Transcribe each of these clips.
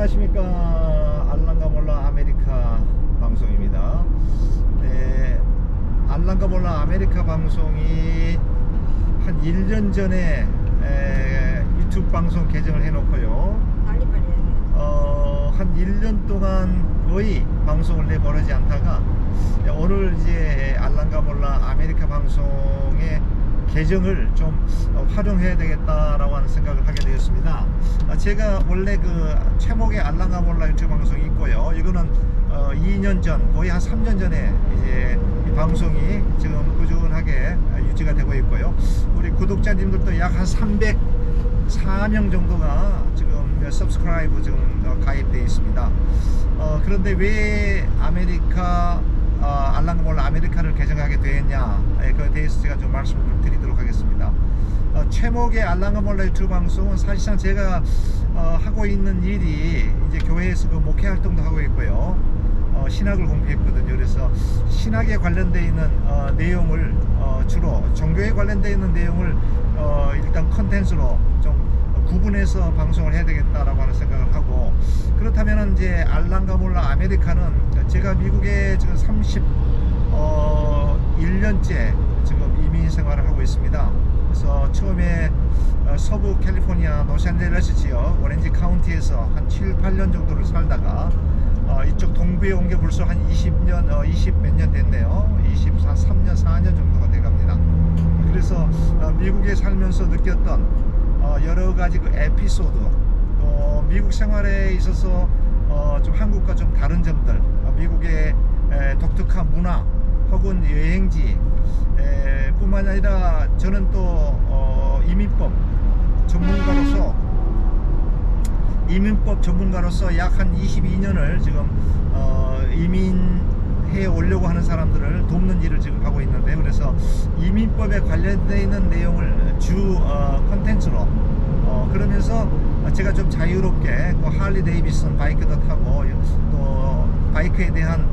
안녕하십니까. 알랑가 몰라 아메리카 방송입니다. 네 알랑가 몰라 아메리카 방송이 한 1년 전에 에, 유튜브 방송 개정을 해놓고요. 빨리빨리 어, 한 1년 동안 거의 방송을 내보내지 않다가 오늘 이제 알랑가 몰라 아메리카 방송의 계정을 좀 어, 활용해야 되겠다라고 하는 생각을 하게 되었습니다. 아, 제가 원래 그 최목의 알랑가 몰라 유튜브 방송이 있고요. 이거는 어, 2년 전, 거의 한 3년 전에 이제 이 방송이 지금 꾸준하게 유지가 되고 있고요. 우리 구독자님들도 약 한 304명 정도가 지금 서브스크라이브 지금 어, 가입되어 있습니다. 어, 그런데 왜 아메리카 어, 알랑몰라 아메리카를 개정하게 되었냐 에, 그에 대해서 제가 좀 말씀을 좀 드리도록 하겠습니다. 어, 최목의 알랑가몰라 유튜브 방송은 사실상 제가 어, 하고 있는 일이 이제 교회에서 그 목회 활동도 하고 있고요. 어, 신학을 공부했거든요. 그래서 신학에 관련되어 있는 어, 내용을 어, 주로 종교에 관련되어 있는 내용을 어, 일단 컨텐츠로 좀 구분해서 방송을 해야 되겠다라고 하는 생각을 하고 그렇다면 이제 알랑가몰라 아메리카는 제가 미국에 지금 30 어, 1년째 지금 이민 생활을 하고 있습니다. 그래서 처음에 어, 서부 캘리포니아 로스앤젤레스 지역 오렌지 카운티에서 한 7, 8년 정도를 살다가 어, 이쪽 동부에 온 게 벌써 한 20년, 어, 20몇 년 됐네요. 23년, 4년 정도가 돼갑니다. 그래서 어, 미국에 살면서 느꼈던 어, 여러 가지 그 에피소드, 또 미국 생활에 있어서 어, 좀 한국과 좀 다른 점들, 어, 미국의 에, 독특한 문화 혹은 여행지 에, 뿐만 아니라 저는 또 어, 이민법 전문가로서 이민법 전문가로서 약 한 22년을 지금 어, 이민해 오려고 하는 사람들을 돕는 일을 지금 하고 있는데 그래서 이민법에 관련되어 있는 내용을 주 어, 컨텐츠로 어, 그러면서 제가 좀 자유롭게 그 할리 데이비슨 바이크도 타고 또 바이크에 대한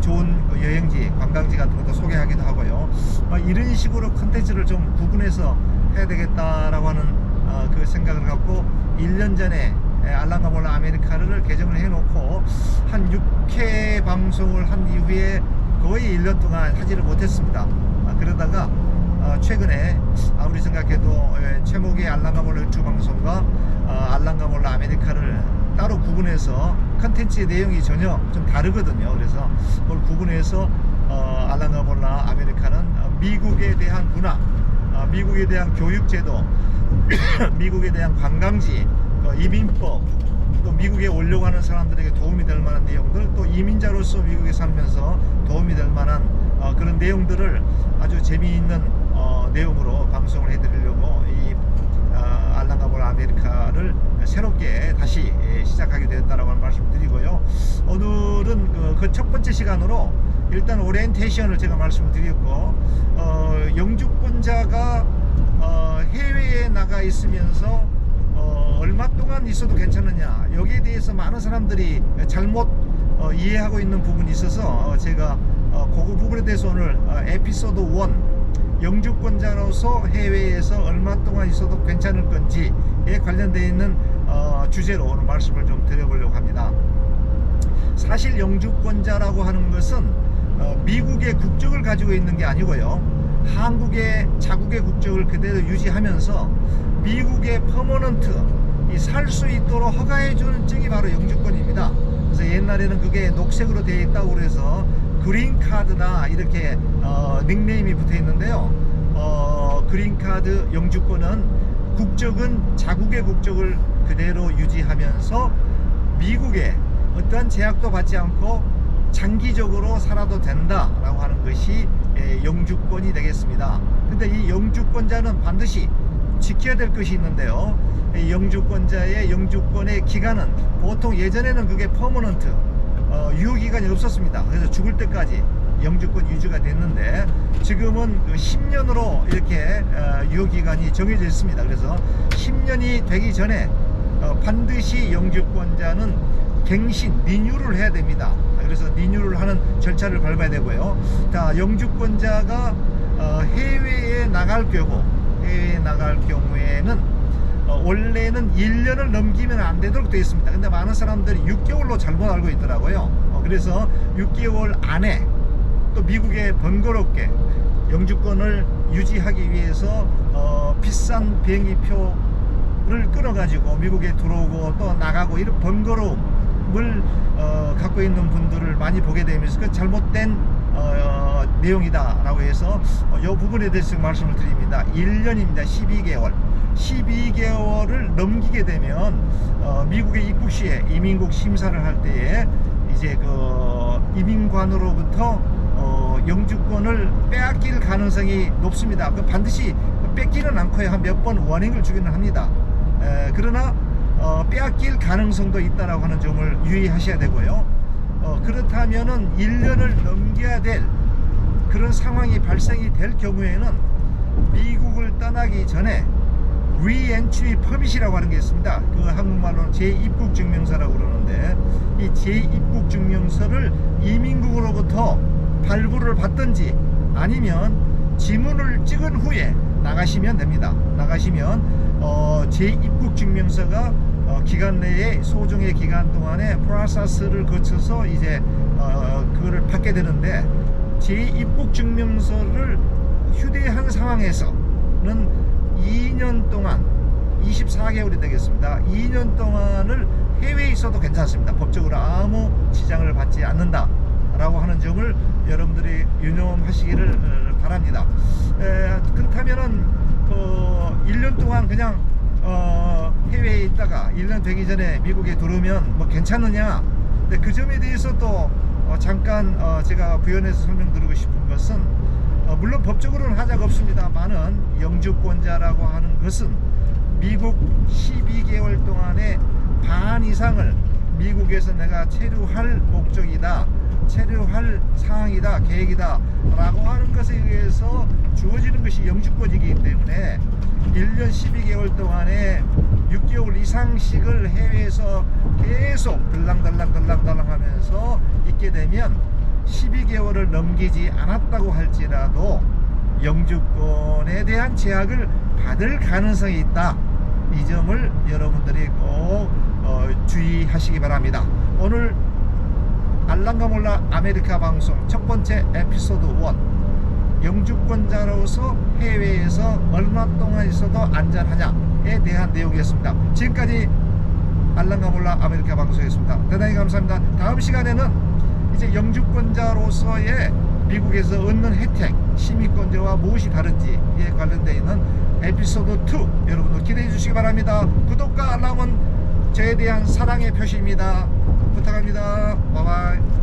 좋은 그 여행지 관광지 같은 것도 소개하기도 하고요 어, 이런 식으로 컨텐츠를 좀 구분해서 해야 되겠다라고 하는 어, 그 생각을 갖고 1년 전에 에, 알랑가몰라 아메리카를 개정을 해놓고 한 6회 방송을 한 이후에 거의 1년 동안 하지를 못했습니다. 아, 그러다가 어, 최근에 아무리 생각해도 에, 최목의 알랑가몰라 유튜브 방송과 어, 알랑가몰라 아메리카를 따로 구분해서 컨텐츠의 내용이 전혀 좀 다르거든요. 그래서 그걸 구분해서 어, 알랑가몰라 아메리카는 어, 미국에 대한 문화, 어, 미국에 대한 교육제도, 미국에 대한 관광지, 어, 이민법, 또 미국에 오려고 하는 사람들에게 도움이 될 만한 내용들, 또 이민자로서 미국에 살면서 도움이 될 만한 어, 그런 내용들을 아주 재미있는 어, 내용으로 방송을 해드리려고 이 어, 알랑가몰 아메리카를 새롭게 다시 예, 시작하게 되었다라고 하는 말씀 드리고요. 오늘은 그첫 번째 시간으로 일단 오리엔테이션을 제가 말씀을 드렸고 어, 영주권자가 어, 해외에 나가 있으면서 어, 얼마 동안 있어도 괜찮느냐 여기에 대해서 많은 사람들이 잘못 어, 이해하고 있는 부분이 있어서 어, 제가 어, 그 부분에 대해서 오늘 어, 에피소드 1 영주권자로서 해외에서 얼마 동안 있어도 괜찮을 건지에 관련되어 있는 어, 주제로 오늘 말씀을 좀 드려보려고 합니다. 사실 영주권자라고 하는 것은 어, 미국의 국적을 가지고 있는 게 아니고요. 한국의 자국의 국적을 그대로 유지하면서 미국의 퍼머넌트 살 수 있도록 허가해 주는 증이 바로 영주권입니다. 그래서 옛날에는 그게 녹색으로 되어 있다고 그래서 그린 카드다 이렇게 어, 닉네임이 붙어 있는데요. 어, 그린 카드 영주권은 국적은 자국의 국적을 그대로 유지하면서 미국에 어떠한 제약도 받지 않고 장기적으로 살아도 된다라고 하는 것이 예, 영주권이 되겠습니다. 근데 이 영주권자는 반드시 지켜야 될 것이 있는데요. 이 영주권자의 영주권의 기간은 보통 예전에는 그게 퍼머넌트 어, 유효 기간이 없었습니다. 그래서 죽을 때까지 영주권 유지가 됐는데 지금은 그 10년으로 이렇게 어, 유효 기간이 정해져 있습니다. 그래서 10년이 되기 전에 어, 반드시 영주권자는 갱신, 리뉴를 해야 됩니다. 그래서 리뉴를 하는 절차를 밟아야 되고요. 자, 영주권자가 어, 해외에 나갈 경우, 해외에 나갈 경우에는 어, 원래는 1년을 넘기면 안 되도록 되어 있습니다. 근데 많은 사람들이 6개월로 잘못 알고 있더라고요. 어, 그래서 6개월 안에 또 미국에 번거롭게 영주권을 유지하기 위해서 어, 비싼 비행기표 를 끊어가지고 미국에 들어오고 또 나가고 이런 번거로움을 어, 갖고 있는 분들을 많이 보게 되면서 그 잘못된 어, 내용이다라고 해서 어, 이 부분에 대해서 말씀을 드립니다. 1년입니다. 12개월. 12개월을 넘기게 되면 어, 미국의 입국 시에 이민국 심사를 할 때에 이제 그 이민관으로부터 어, 영주권을 빼앗길 가능성이 높습니다. 그 반드시 뺏기는 않고요. 한 몇번 워닝을 주기는 합니다. 에, 그러나 어, 빼앗길 가능성도 있다라고 하는 점을 유의하셔야 되고요. 어, 그렇다면은 1년을 넘겨야 될 그런 상황이 발생이 될 경우에는 미국을 떠나기 전에 re-entry permit이라고 하는 게 있습니다. 그 한국말로는 재입국 증명서라고 그러는데 이 재입국 증명서를 이민국으로부터 발부를 받든지 아니면 지문을 찍은 후에 나가시면 됩니다. 나가시면 어, 재입국 증명서가 어, 기간 내에 소정의 기간 동안에 프로세스를 거쳐서 이제 어, 그거를 받게 되는데 재입국 증명서를 휴대한 상황에서는 2년 동안 24개월이 되겠습니다. 2년 동안을 해외에 있어도 괜찮습니다. 법적으로 아무 지장을 받지 않는다. 라고 하는 점을 여러분들이 유념하시기를 어, 바랍니다. 에, 그렇다면은 그 1년 동안 그냥 어, 해외에 있다가 1년 되기 전에 미국에 들어오면 뭐 괜찮느냐? 근데 그 점에 대해서 또 어, 잠깐 어, 제가 부연해서 설명드리고 싶은 것은 어, 물론 법적으로는 하자가 없습니다만은 영주권자라고 하는 것은 미국 12개월 동안에 반 이상을 미국에서 내가 체류할 목적이다, 체류할 상황이다, 계획이다 라고 하는 것에 의해서 주어지는 것이 영주권이기 때문에 1년 12개월 동안에 6개월 이상씩을 해외에서 계속 들랑들랑들랑들랑 하면서 있게 되면 12개월을 넘기지 않았다고 할지라도 영주권에 대한 제약을 받을 가능성이 있다. 이 점을 여러분들이 꼭 어, 주의하시기 바랍니다. 오늘 알랑가 몰라 아메리카 방송 첫 번째 에피소드 1 영주권자로서 해외에서 얼마 동안 있어도 안전하냐에 대한 내용이었습니다. 지금까지 알랑가 몰라 아메리카 방송이었습니다. 대단히 감사합니다. 다음 시간에는 이제 영주권자로서의 미국에서 얻는 혜택, 시민권자와 무엇이 다른지에 관련되어 있는 에피소드 2 여러분들 기대해 주시기 바랍니다. 구독과 알람은 저에 대한 사랑의 표시입니다. 부탁합니다. 바이바이.